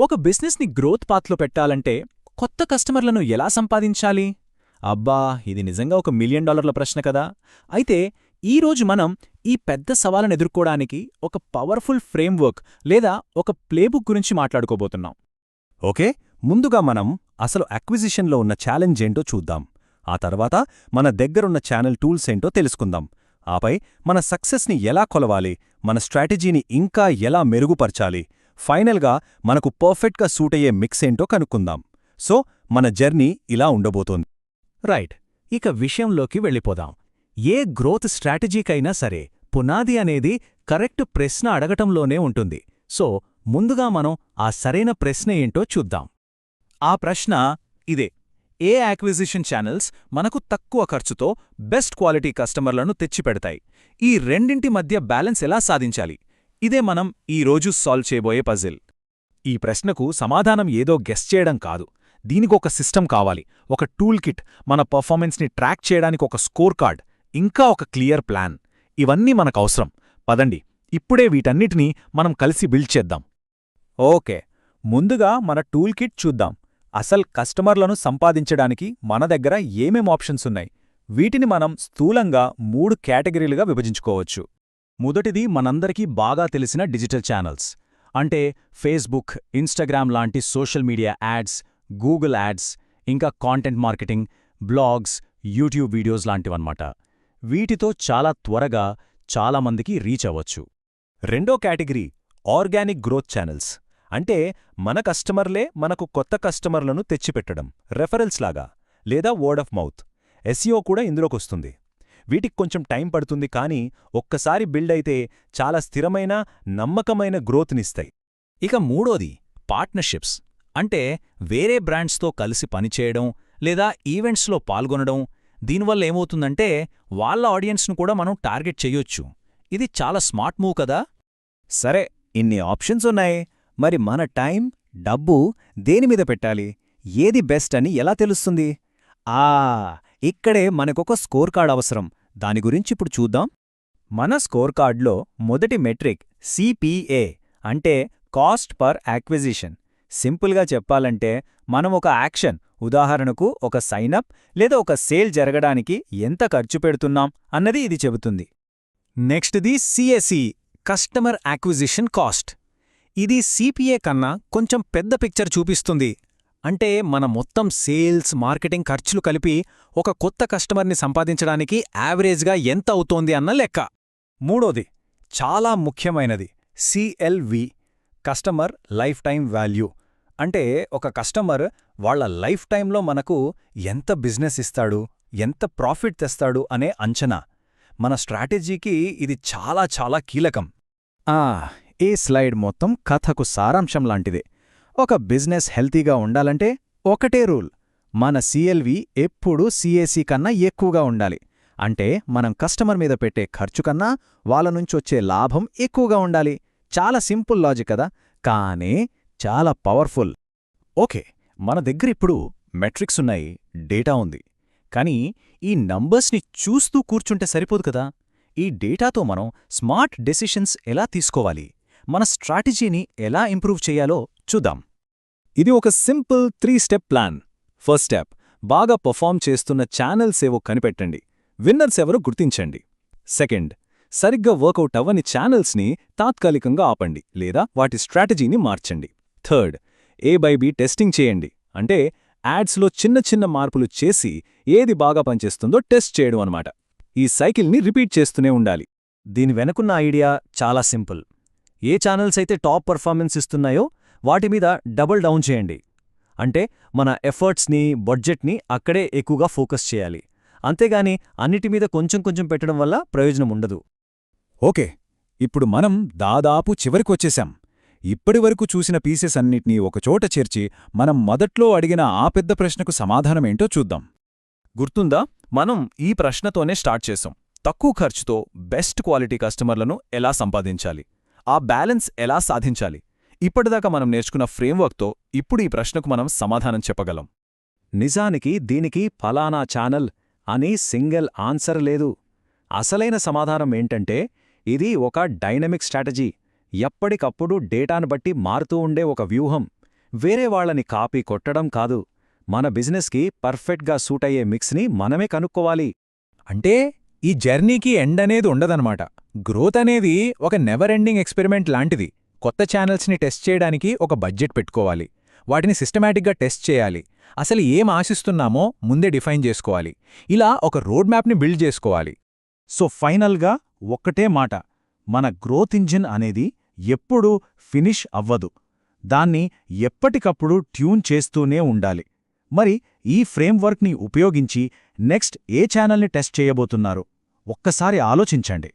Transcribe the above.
ఒక బిజినెస్ని గ్రోత్ పాత్లో పెట్టాలంటే కొత్త కస్టమర్లను ఎలా సంపాదించాలి? అబ్బా ఇది నిజంగా ఒక మిలియన్ డాలర్ల ప్రశ్న కదా. అయితే ఈరోజు మనం ఈ పెద్ద సవాలను ఎదుర్కోవడానికి ఒక పవర్ఫుల్ ఫ్రేమ్వర్క్ లేదా ఒక ప్లేబుక్ గురించి మాట్లాడుకోబోతున్నాం. ఓకే? ముందుగా మనం అసలు అక్విజిషన్లో ఉన్న ఛాలెంజ్ ఏంటో చూద్దాం. ఆ తర్వాత మన దగ్గరున్న ఛానల్ టూల్స్ ఏంటో తెలుసుకుందాం. ఆపై మన సక్సెస్ని ఎలా కొలవాలి? మన స్ట్రాటజీని ఇంకా ఎలా మెరుగుపరచాలి? ఫైనల్గా మనకు పర్ఫెక్ట్గా సూట్ అయ్యే మిక్స్ ఏంటో కనుక్కుందాం. సో మన జర్నీ ఇలా ఉండబోతోంది. రైట్ ఇక విషయంలోకి వెళ్ళిపోదాం. ఏ గ్రోత్ స్ట్రాటజీకైనా సరే పునాది అనేది కరెక్ట్ ప్రశ్న అడగటంలోనే ఉంటుంది. సో ముందుగా మనం ఆ సరైన ప్రశ్న ఏంటో చూద్దాం. ఆ ప్రశ్న ఇదే. ఏ యాక్విజిషన్ ఛానల్స్ మనకు తక్కువ ఖర్చుతో బెస్ట్ క్వాలిటీ కస్టమర్లను తెచ్చిపెడతాయి? ఈ రెండింటి మధ్య బ్యాలెన్స్ ఎలా సాధించాలి? ఇదే మనం ఈ రోజు సాల్వ్ చేయబోయే పజిల్. ఈ ప్రశ్నకు సమాధానం ఏదో గెస్ చేయడం కాదు. దీనికొక సిస్టమ్ కావాలి. ఒక టూల్ కిట్. మన పర్ఫార్మెన్స్ని ట్రాక్ చేయడానికి ఒక స్కోర్ కార్డ్. ఇంకా ఒక క్లియర్ ప్లాన్. ఇవన్నీ మనకవసరం పదండి. ఇప్పుడే వీటన్నిటినీ మనం కలిసి బిల్డ్ చేద్దాం. ఓకే. ముందుగా మన టూల్ కిట్ చూద్దాం. అసల్ కస్టమర్లను సంపాదించడానికి మన దగ్గర ఏమేం ఆప్షన్స్ ఉన్నాయి? వీటిని మనం స్థూలంగా మూడు కేటగిరీలుగా విభజించుకోవచ్చు. మొదటిది మనందరికీ బాగా తెలిసిన డిజిటల్ ఛానల్స్. అంటే ఫేస్బుక్ ఇన్స్టాగ్రామ్ లాంటి social media ads Google ads ఇంకా content marketing blogs YouTube videos లాంటివన్నమాట. వీటితో చాలా త్వరగా చాలామందికి రీచ్ అవ్వచ్చు. రెండో కేటగిరీ ఆర్గానిక్ గ్రోత్ ఛానల్స్. అంటే మన కస్టమర్లే మనకు కొత్త కస్టమర్లను తెచ్చిపెట్టడం రెఫరెల్స్ లాగా లేదా వర్డ్ ఆఫ్ మౌత్ ఎస్ఈఓ కూడా ఇందులోకొస్తుంది వీటికి కొంచెం టైం పడుతుంది కానీ ఒక్కసారి బిల్డ్ అయితే చాలా స్థిరమైన నమ్మకమైన గ్రోత్నిస్తాయి. ఇక మూడోది పార్ట్నర్షిప్స్. అంటే వేరే బ్రాండ్స్తో కలిసి పనిచేయడం లేదా ఈవెంట్స్లో పాల్గొనడం దీనివల్ల ఏమవుతుందంటే వాళ్ళ ఆడియన్స్ను కూడా మనం టార్గెట్ చెయ్యొచ్చు ఇది చాలా స్మార్ట్ మూవ్ కదా? సరే ఇన్ని ఆప్షన్స్ ఉన్నాయి. మరి మన టైం డబ్బు దేనిమీద పెట్టాలి? ఏది బెస్ట్ అని ఎలా తెలుస్తుంది? ఆ ఇక్కడే మనకొక స్కోర్ కార్డ్ అవసరం. దాని గురించిప్పుడు చూద్దాం. మన స్కోర్ కార్డ్లో మొదటి మెట్రిక్ సిపిఏ అంటే కాస్ట్ పర్ యాక్విజిషన్. సింపుల్గా చెప్పాలంటే మనం ఒక యాక్షన్ ఉదాహరణకు ఒక సైనప్ లేదా ఒక సేల్ జరగడానికి ఎంత ఖర్చు పెడుతున్నాం అన్నది ఇది చెబుతుంది. నెక్స్ట్ది సిఎస్ఈ కస్టమర్ యాక్విజిషన్ కాస్ట్. ఇది సిపిఏ కన్నా కొంచెం పెద్ద పిక్చర్ చూపిస్తుంది. అంటే మన మొత్తం సేల్స్ మార్కెటింగ్ ఖర్చులు కలిపి ఒక కొత్త కస్టమర్ని సంపాదించడానికి యావరేజ్గా ఎంత అవుతోంది అన్న లెక్క. మూడోది చాలా ముఖ్యమైనది CLV customer lifetime value. అంటే ఒక కస్టమర్ వాళ్ళ లైఫ్ టైంలో మనకు ఎంత బిజినెస్ ఇస్తాడు ఎంత ప్రాఫిట్ తెస్తాడు అనే అంచనా. మన స్ట్రాటజీకి ఇది చాలా చాలా కీలకం. ఆ ఈ స్లైడ్ మొత్తం కథకు సారాంశం లాంటిదే. ఒక బిజినెస్ హెల్తీగా ఉండాలంటే ఒకటే రూల్. మన సిఎల్వి ఎప్పుడూ సిఏసీ కన్నా ఎక్కువగా ఉండాలి. అంటే మనం కస్టమర్ మీద పెట్టే ఖర్చు కన్నా వాళ్ళ నుంచొచ్చే లాభం ఎక్కువగా ఉండాలి. చాలా సింపుల్ లాజిక్ కదా? కానీ చాలా పవర్ఫుల్. ఓకే మన దగ్గరిప్పుడు మెట్రిక్స్ ఉన్నాయి డేటా ఉంది. కానీ ఈ నంబర్స్ని చూస్తూ కూర్చుంటే సరిపోదు కదా? ఈ డేటాతో మనం స్మార్ట్ డెసిషన్స్ ఎలా తీసుకోవాలి? మన స్ట్రాటజీని ఎలా ఇంప్రూవ్ చేయాలో చూద్దాం. ఇది ఒక simple three step plan. First step బాగా పర్ఫామ్ చేస్తున్న ఛానల్స్ ఏవో కనిపెట్టండి. విన్నర్స్ ఎవరో గుర్తించండి. సెకండ్ సరిగ్గా వర్కౌట్ అవ్వని ఛానల్స్ని తాత్కాలికంగా ఆపండి లేదా వాటి స్ట్రాటజీని మార్చండి. Third A by B testing చేయండి. అంటే యాడ్స్లో చిన్న చిన్న మార్పులు చేసి ఏది బాగా పనిచేస్తుందో టెస్ట్ చేయడం అనమాట ఈ సైకిల్ని రిపీట్ చేస్తూనే ఉండాలి. దీని వెనుకున్న ఐడియా చాలా సింపుల్. ఏ ఛానల్స్ అయితే టాప్ పర్ఫార్మెన్స్ ఇస్తున్నాయో వాటి మీద డబుల్ డౌన్ చేయండి. అంటే మన ఎఫర్ట్స్ని బడ్జెట్ని అక్కడే ఎక్కువగా ఫోకస్ చేయాలి. అంతేగాని అన్నిటి మీద కొంచెం కొంచెం పెట్టడం వల్ల ప్రయోజనం ఉండదు. ఓకే ఇప్పుడు మనం దాదాపు చివరికొచ్చేశాం ఇప్పటివరకు చూసిన పీసెస్ అన్నిటినీ ఒకచోట చేర్చి మనం మొదట్లో అడిగిన ఆ పెద్ద ప్రశ్నకు సమాధానమేంటో చూద్దాం. గుర్తుందా? మనం ఈ ప్రశ్నతోనే స్టార్ట్ చేశాం తక్కువ ఖర్చుతో బెస్ట్ క్వాలిటీ కస్టమర్లను ఎలా సంపాదించాలి? ఆ బ్యాలెన్స్ ఎలా సాధించాలి? ఇప్పటిదాకా మనం నేర్చుకున్న ఫ్రేమ్వర్క్తో ఇప్పుడు ఈ ప్రశ్నకు మనం సమాధానం చెప్పగలం. నిజానికి దీనికి ఫలానా ఛానల్ అని సింగిల్ ఆన్సర్ లేదు. అసలైన సమాధానం ఏంటంటే ఇది ఒక డైనమిక్ స్ట్రాటజీ. ఎప్పటికప్పుడు డేటాను బట్టి మారుతూ ఉండే ఒక వ్యూహం. వేరే వాళ్ళని కాపీ కొట్టడం కాదు. మన బిజినెస్కి పర్ఫెక్ట్గా సూట్ అయ్యే మిక్స్ని మనమే కనుక్కోవాలి. అంటే ఈ జర్నీకి ఎండ్ అనేది ఉండదనమాట గ్రోత్ అనేది ఒక నెవర్ ఎండింగ్ ఎక్స్పెరిమెంట్ లాంటిది. కొత్త ఛానల్స్ని టెస్ట్ చేయడానికి ఒక బడ్జెట్ పెట్టుకోవాలి. వాటిని సిస్టమేటిక్గా టెస్ట్ చేయాలి. అసలు ఏం ఆశిస్తున్నామో ముందే డిఫైన్ చేసుకోవాలి. ఇలా ఒక రోడ్ మ్యాప్ని బిల్డ్ చేసుకోవాలి. సో ఫైనల్గా ఒక్కటే మాట. మన గ్రోత్ ఇంజిన్ అనేది ఎప్పుడూ ఫినిష్ అవ్వదు. దాన్ని ఎప్పటికప్పుడు ట్యూన్ చేస్తూనే ఉండాలి. మరి ఈ ఫ్రేమ్వర్క్ని ఉపయోగించి నెక్స్ట్ ఏ ఛానల్ని టెస్ట్ చేయబోతున్నారు? ఒక్కసారి ఆలోచించండి.